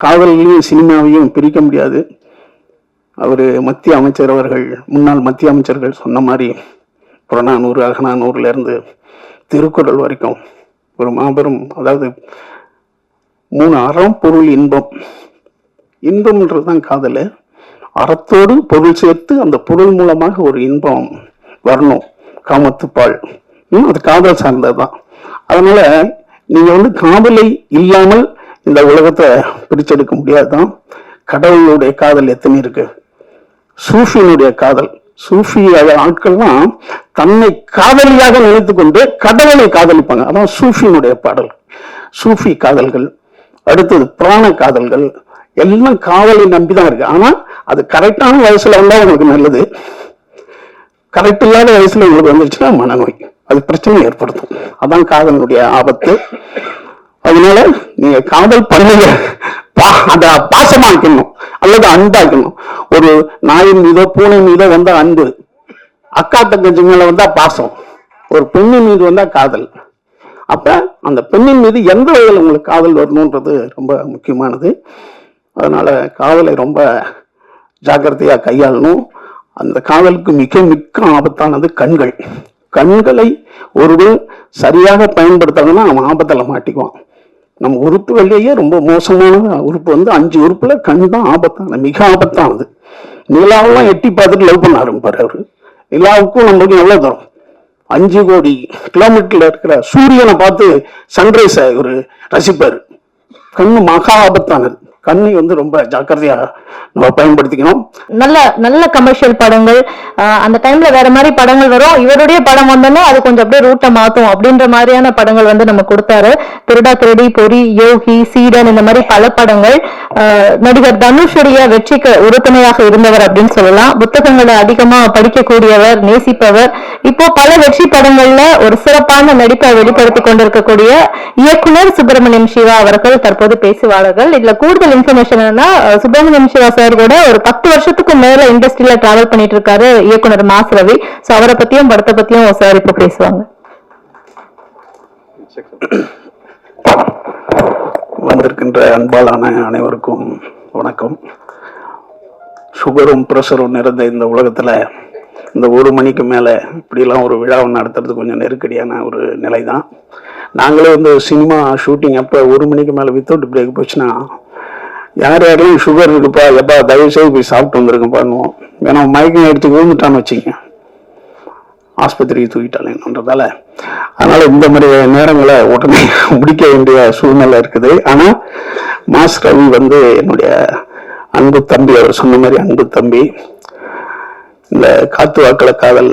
காதலையும் சினிமாவையும் பிரிக்க முடியாது. அவர் மத்திய அமைச்சர் அவர்கள் முன்னாள் மத்திய அமைச்சர்கள் சொன்ன மாதிரி புறநானூறு அகநானூறுலேருந்து திருக்குறள் வரைக்கும் ஒரு மாபெரும் அதாவது மூணு அறம் பொருள் இன்பம். இன்பம்ன்றது தான் காதல். அறத்தோடு பொருள் சேர்த்து அந்த பொருள் மூலமாக ஒரு இன்பம் வரணும் காமத்துப்பால். அது காதல் சார்ந்ததுதான். அதனால் நீங்கள் வந்து காதலை இல்லாமல் இந்த உலகத்தை பிரிச்செடுக்க முடியாதுதான். கடவுளுடைய காதல் எத்தனை இருக்கு? சூஃபியினுடைய காதல். சூஃபி ஆட்கள்லாம் தன்னை காதலியாக நினைத்து கொண்டு கடவுளை காதலிப்பாங்க. அதான் சூஃபியினுடைய பாடல். சூஃபி காதல்கள் அடுத்தது புராண காதல்கள் எல்லாம் காதலை நம்பிதான் இருக்கு. ஆனா அது கரெக்டான வயசுல வந்தா உங்களுக்கு நல்லது. கரெக்ட் இல்லாத வயசுல உங்களுக்கு வந்துருச்சுன்னா மனநோய். அது பிரச்சனை ஏற்படுத்தும். அதான் காதலினுடைய ஆபத்து. அதனால நீங்க காதல் பண்ணுங்க. பா- பாசமாக்கணும் அல்லது அன்பாக்கணும். ஒரு நாயின் மீதோ பூனை மீதோ வந்தா அன்பு. அக்கா தங்கச்சி மேல வந்தா பாசம். ஒரு பெண்ணின் மீது வந்தா காதல். அப்ப அந்த பெண்ணின் மீது எந்த வகையில் உங்களுக்கு காதல் வரணுன்றது ரொம்ப முக்கியமானது. அதனால காதலை ரொம்ப ஜாக்கிரதையா கையாளணும். அந்த காதலுக்கு மிக மிக்க ஆபத்தானது கண்கள். கண்களை ஒருவன் சரியாக பயன்படுத்தலைன்னா அவன் ஆபத்தில் மாட்டிக்குவான். நம்ம உறுப்புகள்லேயே ரொம்ப மோசமான உறுப்பு வந்து அஞ்சு உறுப்புல கண் தான் ஆபத்தான மிக ஆபத்தானது. நிலாவெல்லாம் எட்டி பார்த்துட்டு லவ் பண்ண ஆரம்பிப்பார் அவர். நிலாவுக்கும் நம்மளுக்கும் எவ்வளோ தூரம்? அஞ்சு கோடி கிலோமீட்டர்ல இருக்கிற சூரியனை பார்த்து சன்ரைஸை இவர் ரசிப்பார். கண்ணு மகா ஆபத்தானது. தண்ணி வந்து ரொம்ப ஜாக்கிரதையா நம்ம பயன்படுத்திக்கணும். நல்ல நல்ல கமர்ஷியல் படங்கள் அந்த டைம்ல வேற மாதிரி படங்கள் வரும். இவருடைய படம் வந்தோன்னே அது கொஞ்சம் அப்படியே ரூட்டை மாத்தும். அப்படின்ற மாதிரியான படங்கள் வந்து நம்ம கொடுத்தாரு. திருடா திருடி பொறி யோகி சீடன் இந்த மாதிரி பல படங்கள். நடிகர் தனுஷுடைய வெற்றிக்கு உறுதுணையாக இருந்தவர் அப்படின்னு சொல்லலாம். புத்தகங்களை அதிகமா படிக்கக்கூடியவர் நேசிப்பவர் இப்போ பல வெற்றி படங்கள்ல ஒரு சிறப்பான நடிப்பை வெளிப்படுத்தி கொண்டிருக்கக்கூடிய இயக்குனர் சுப்பிரமணியம் சிவா அவர்கள் தற்போது பேசுவார்கள். இதுல கூடுதல் இன்ஃபர்மேஷன் என்னன்னா சுப்பிரமணியம் சிவா சார் கூட ஒரு பத்து வருஷத்துக்கு மேல இண்டஸ்ட்ரியில டிராவல் பண்ணிட்டு இருக்காரு இயக்குனர் மாஸ் ரவி. சோ அவரை பத்தியும் படத்தை பத்தியும் சார் இப்ப பேசுவாங்க. வந்திருக்கின்ற அன்பாலான அனைவருக்கும் வணக்கம். சுகரும் பிரஷரும் நிறைந்த இந்த உலகத்துல இந்த ஒரு மணிக்கு மேலே இப்படிலாம் ஒரு விழாவை நடத்துறது கொஞ்சம் நெருக்கடியான ஒரு நிலை தான் நாங்களே வந்து சினிமா ஷூட்டிங் அப்போ ஒரு மணிக்கு மேலே வித்தவுட் பிரேக் போச்சுன்னா யார் யாரையும் சுகர் இருக்குப்பா எப்பா தயவு செய்து போய் சாப்பிட்டு வந்துருங்க பண்ணுவோம் ஏன்னா மயக்கம் எடுத்து விழுந்துட்டான்னு வச்சுங்க ஆஸ்பத்திரிக்கு தூக்கிட்டாலேன்றதால அதனால் இந்த மாதிரி நேரங்களை உடனே முடிக்க வேண்டிய சூழ்நிலை இருக்குது. ஆனால் மாஸ் ரவி வந்து என்னுடைய அன்பு தம்பி அவர் சொன்ன மாதிரி அன்பு தம்பி இந்த காத்து வாக்கள காதல்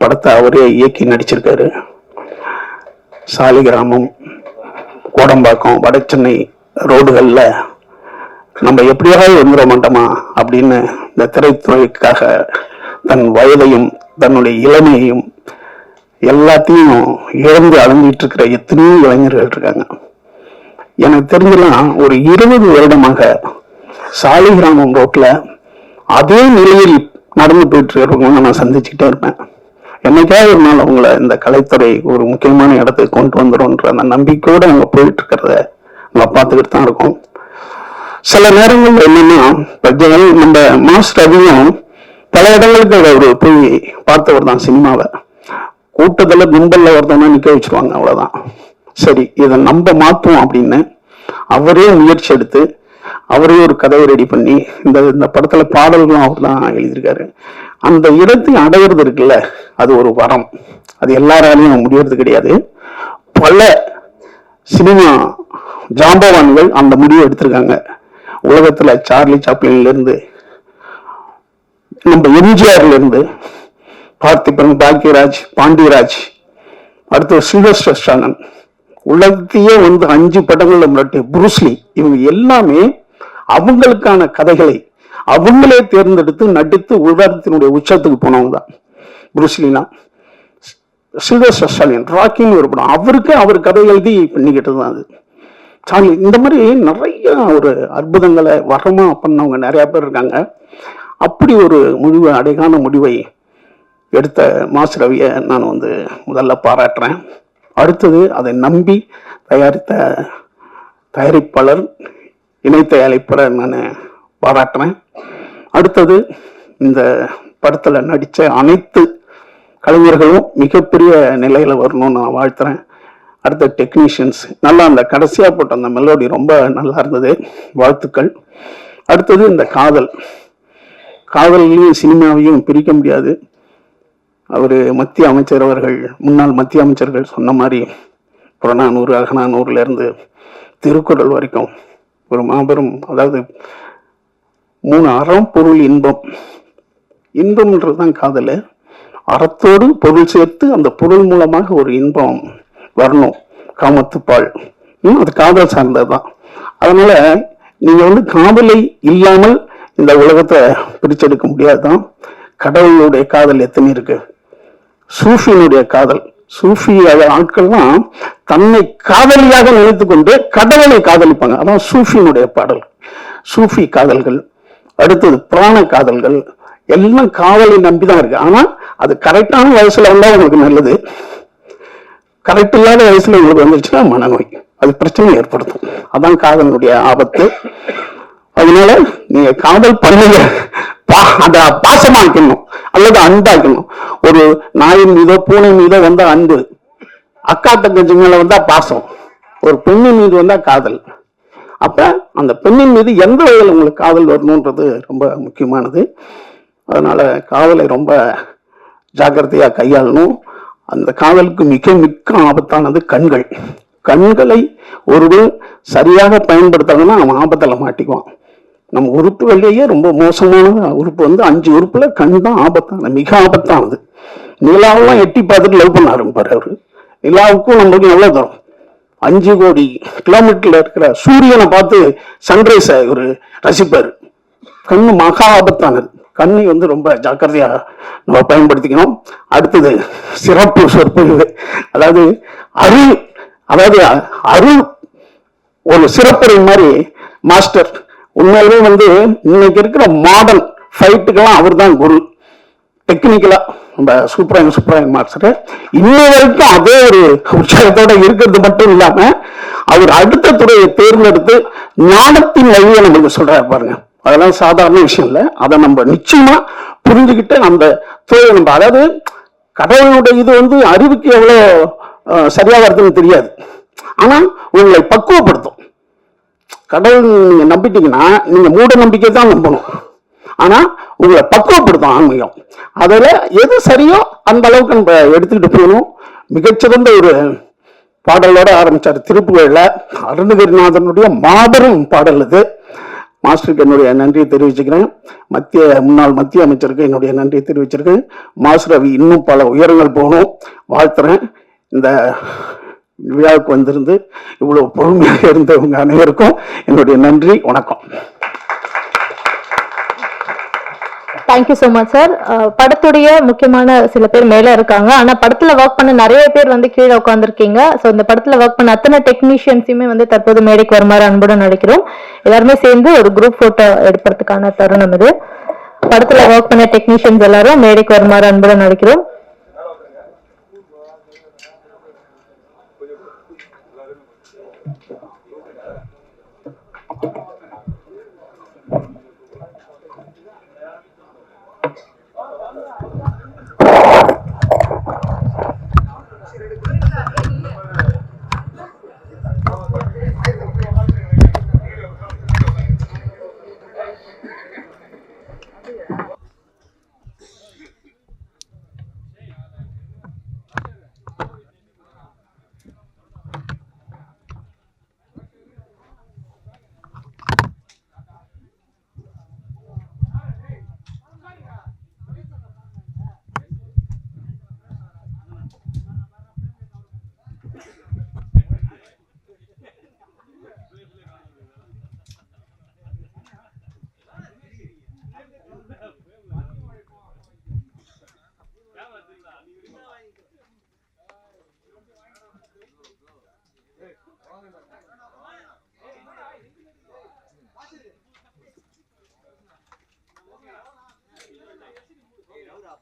படத்தை அவரே இயக்கி நடிச்சிருக்காரு. சாலிகிராமம் கோடம்பாக்கம் வட சென்னை ரோடுகளில் நம்ம எப்படியாவது வந்துட மாட்டோமா அப்படின்னு இந்த திரைத்துறைக்காக தன் வயதையும் தன்னுடைய இளமையையும் எல்லாத்தையும் இழந்து அலைஞ்சிட்டு இருக்கிற எத்தனையோ இளைஞர்கள் இருக்காங்க. எனக்கு தெரிஞ்செல்லாம் ஒரு இருபது வருடமாக சாலிகிராமம் ரோட்டில் அதே நிலையில் நடந்து போயிட்டு இருக்கிறவங்கள நான் சந்திச்சுக்கிட்டே இருப்பேன். என்னைக்காவது ஒரு நாள் அவங்கள இந்த கலைத்துறை ஒரு முக்கியமான இடத்துக்கு கொண்டு வந்துடும்ன்ற அந்த நம்பிக்கையோட அவங்க போயிட்டு இருக்கிறத நம்ம பார்த்துக்கிட்டு தான் இருக்கோம். சில நேரங்களில் என்னன்னா இப்ப நம்ம மாஸ் ரவியும் பல இடங்களுக்கு அவர் போய் பார்த்தவர் தான் சினிமாவை. கூட்டத்தில் கும்பலில் ஒருத்தவங்க நிற்க வச்சிருவாங்க அவ்வளோதான் சரி இதை நம்ம மாற்றுவோம் அப்படின்னு அவரே முயற்சி எடுத்து அவரே ஒரு கதையை ரெடி பண்ணி இந்த இந்த படத்துல பாடல்களும் அவர் தான் எழுதியிருக்காரு. அந்த இடத்தை அடையிறது இருக்குல்ல அது ஒரு வரம். அது எல்லாராலையும் முடியறது கிடையாது. பல சினிமா ஜாம்பவான்கள் அந்த முடிவை எடுத்திருக்காங்க. உலகத்துல சார்லி சாப்ளின்ல இருந்து நம்ம எம்ஜிஆர்ல இருந்து பார்த்திபன் பாக்யராஜ் பாண்டியராஜ் அடுத்து சில்வஸ்டர் ஸ்டானன் உலகத்தையே வந்து அஞ்சு படங்கள்ல முன்னாடி புருஸ்லி இவங்க எல்லாமே அவங்களுக்கான கதைகளை அவங்களே தேர்ந்தெடுத்து நடித்து உலகத்தினுடைய உச்சத்துக்கு போனவங்க தான். புருஸ்லிலாம் சில்வஸ்டர் ஸ்டாலின் ராக்கின்னு ஒரு படம். அவருக்கு அவர் கதை எழுதி பண்ணிக்கிட்டு தான் அது. சார்லி இந்த மாதிரி நிறைய ஒரு அற்புதங்களை வரமா பண்ணவங்க நிறைய பேர் இருக்காங்க. அப்படி ஒரு முடிவு அடைகான முடிவை எடுத்த மாஸ் ரவியை நான் வந்து முதல்ல பாராட்டுறேன். அடுத்தது அதை நம்பி தயாரித்த தயாரிப்பாளர் இணைத்த தயாரிப்பரை நான் பாராட்டுறேன். அடுத்தது இந்த படத்தில் நடித்த அனைத்து கலைஞர்களும் மிகப்பெரிய நிலையில் வரணும்னு நான் வாழ்த்துறேன். அடுத்த டெக்னீஷியன்ஸ் நல்லா அந்த கடைசியாக போட்ட அந்த மெலோடி ரொம்ப நல்லா இருந்தது. வாழ்த்துக்கள். அடுத்தது இந்த காதல். காதலையும் சினிமாவையும் பிரிக்க முடியாது. அவர் மத்திய அமைச்சர் அவர்கள் முன்னாள் மத்திய அமைச்சர்கள் சொன்ன மாதிரி புறநானூறு அகநானூறுல திருக்குறள் வரைக்கும் ஒரு மாபெரும் அதாவது மூணு அறம் பொருள் இன்பம். இன்பம்ன்றது தான் காதல். அறத்தோடு பொருள் சேர்த்து அந்த பொருள் மூலமாக ஒரு இன்பம் வரணும் காமத்துப்பால். அது காதல் சார்ந்தது தான். அதனால நீங்கள் வந்து காதலை இல்லாமல் இந்த உலகத்தை பிரிச்செடுக்க முடியாதுதான். கடவுளுடைய காதல் எத்தனை இருக்கு? சூஃபியினுடைய காதல். சூஃபி ஆட்கள்லாம் தன்னை காதலியாக நினைத்து கொண்டு கடவுளை காதலிப்பாங்க. அதான் சூஃபியினுடைய பாடல். சூஃபி காதல்கள் அடுத்தது புராண காதல்கள் எல்லாம் காதலை நம்பி தான் இருக்கு. ஆனா அது கரெக்டான வயசுல வந்தா உங்களுக்கு நல்லது. கரெக்ட் இல்லாத வயசுல உங்களுக்கு வந்துருச்சுன்னா மனநோய். அது பிரச்சனை ஏற்படுத்தும். அதான் காதலினுடைய ஆபத்து. அதனால நீங்க காதல் பண்ணுங்க. பா- அத பாசமாக்கணும் அல்லது அன்பாக்கணும். ஒரு நாயின் மீதோ பூனை மீதோ வந்தா அன்பு. அக்கா தங்கச்சி மேல வந்தா பாசம். ஒரு பெண்ணின் மீது வந்தா காதல். அப்ப அந்த பெண்ணின் மீது எந்த வகையில் உங்களுக்கு காதல் வரணுன்றது ரொம்ப முக்கியமானது. அதனால காதலை ரொம்ப ஜாக்கிரதையா கையாளணும். அந்த காதலுக்கு மிக மிக்க ஆபத்தானது கண்கள். கண்களை ஒருவன் சரியாக பயன்படுத்தலைன்னா அவன் ஆபத்துல மாட்டிக்குவான். நம்ம உறுப்புகள்லேயே ரொம்ப மோசமான உறுப்பு வந்து அஞ்சு உறுப்புல கண் தான் ஆபத்தான மிக ஆபத்தானது. நிலாவெல்லாம் எட்டி பார்த்துட்டு லவ் பண்ண ஆரம்பிப்பார் அவரு. நிலாவுக்கும் நம்மளுக்கும் எவ்வளோ தூரம்? அஞ்சு கோடி கிலோமீட்டர்ல இருக்கிற சூரியனை பார்த்து சன்ரைஸை இவர் ரசிப்பார். கண்ணு மகா ஆபத்தானது. கண்ணை வந்து ரொம்ப ஜாக்கிரதையாக நம்ம பயன்படுத்திக்கணும். அடுத்தது சிறப்பு சொற்பொழிவு. அதாவது அருள் அதாவது அருள் ஒரு சிறப்புரை மாதிரி மாஸ்டர் உண்மையிலே வந்து இன்னைக்கு இருக்கிற மாடர்ன் ஃபைட்டுக்கெல்லாம் அவர் தான் குரு டெக்னிக்கலா நம்ம சூப்பராயன் சூப்பராயன் மாஸ்டர் இன்ன வரைக்கும் அதே ஒரு உற்சாகத்தோட இருக்கிறது மட்டும் இல்லாமல் அவர் அடுத்த துறையை தேர்ந்தெடுத்து ஞானத்தின் வழியை நம்மளுக்கு சொல்றாரு பாருங்க. அதெல்லாம் சாதாரண விஷயம் இல்லை. அதை நம்ம நிச்சயமா புரிஞ்சுக்கிட்டு அந்த துறையை நம்ம அதாவது கடவுளுடைய இது வந்து அறிவுக்கு எவ்வளோ சரியாக வருதுன்னு தெரியாது. ஆனா உங்களை பக்குவப்படுத்தும். கடவுள் நீங்கள் நம்பிட்டீங்கன்னா நீங்கள் மூட நம்பிக்கை தான் நம்பணும். ஆனால் உங்களை பக்குவப்படுத்தும் ஆன்மீகம். அதில் எது சரியோ அந்த அளவுக்கு நம்ம எடுத்துக்கிட்டு போகணும். மிகச்சிறந்த ஒரு பாடலோடு ஆரம்பிச்சார் திருப்புகழில் அருணகிரிநாதனுடைய மாபெரும் பாடல் இது. மாஸ்டருக்கு என்னுடைய நன்றியை தெரிவிச்சுக்கிறேன். மத்திய முன்னாள் மத்திய அமைச்சருக்கு என்னுடைய நன்றியை தெரிவிச்சிருக்கேன் மாஸ்டர் ரவி இன்னும் பல உயரங்கள் போகணும். வாழ்த்துறேன். இந்த விழாவுக்கு வந்திருந்து இவ்வளவு பொறுமையாக இருந்தவங்க அனைவருக்கும் என்னுடைய நன்றி வணக்கம். தேங்க்யூ ஸோ மச் சார் படத்துடைய முக்கியமான சில பேர் மேல இருக்காங்க. ஆனா படத்துல ஒர்க் பண்ண நிறைய பேர் வந்து கீழே உட்காந்துருக்கீங்க சோ இந்த படத்துல ஒர்க் பண்ண அத்தனை டெக்னீஷியன்ஸுமே வந்து தற்போது மேடைக்கு வருமாறு அன்புடன் நடிக்கிறோம். எல்லாருமே சேர்ந்து ஒரு குரூப் போட்டோ எடுப்பதற்கான தருணம் இது. படத்துல ஒர்க் பண்ண டெக்னீஷியன்ஸ் எல்லாரும் மேடைக்கு வருமாறு அன்புடன் நடிக்கிறோம்.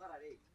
Pararei.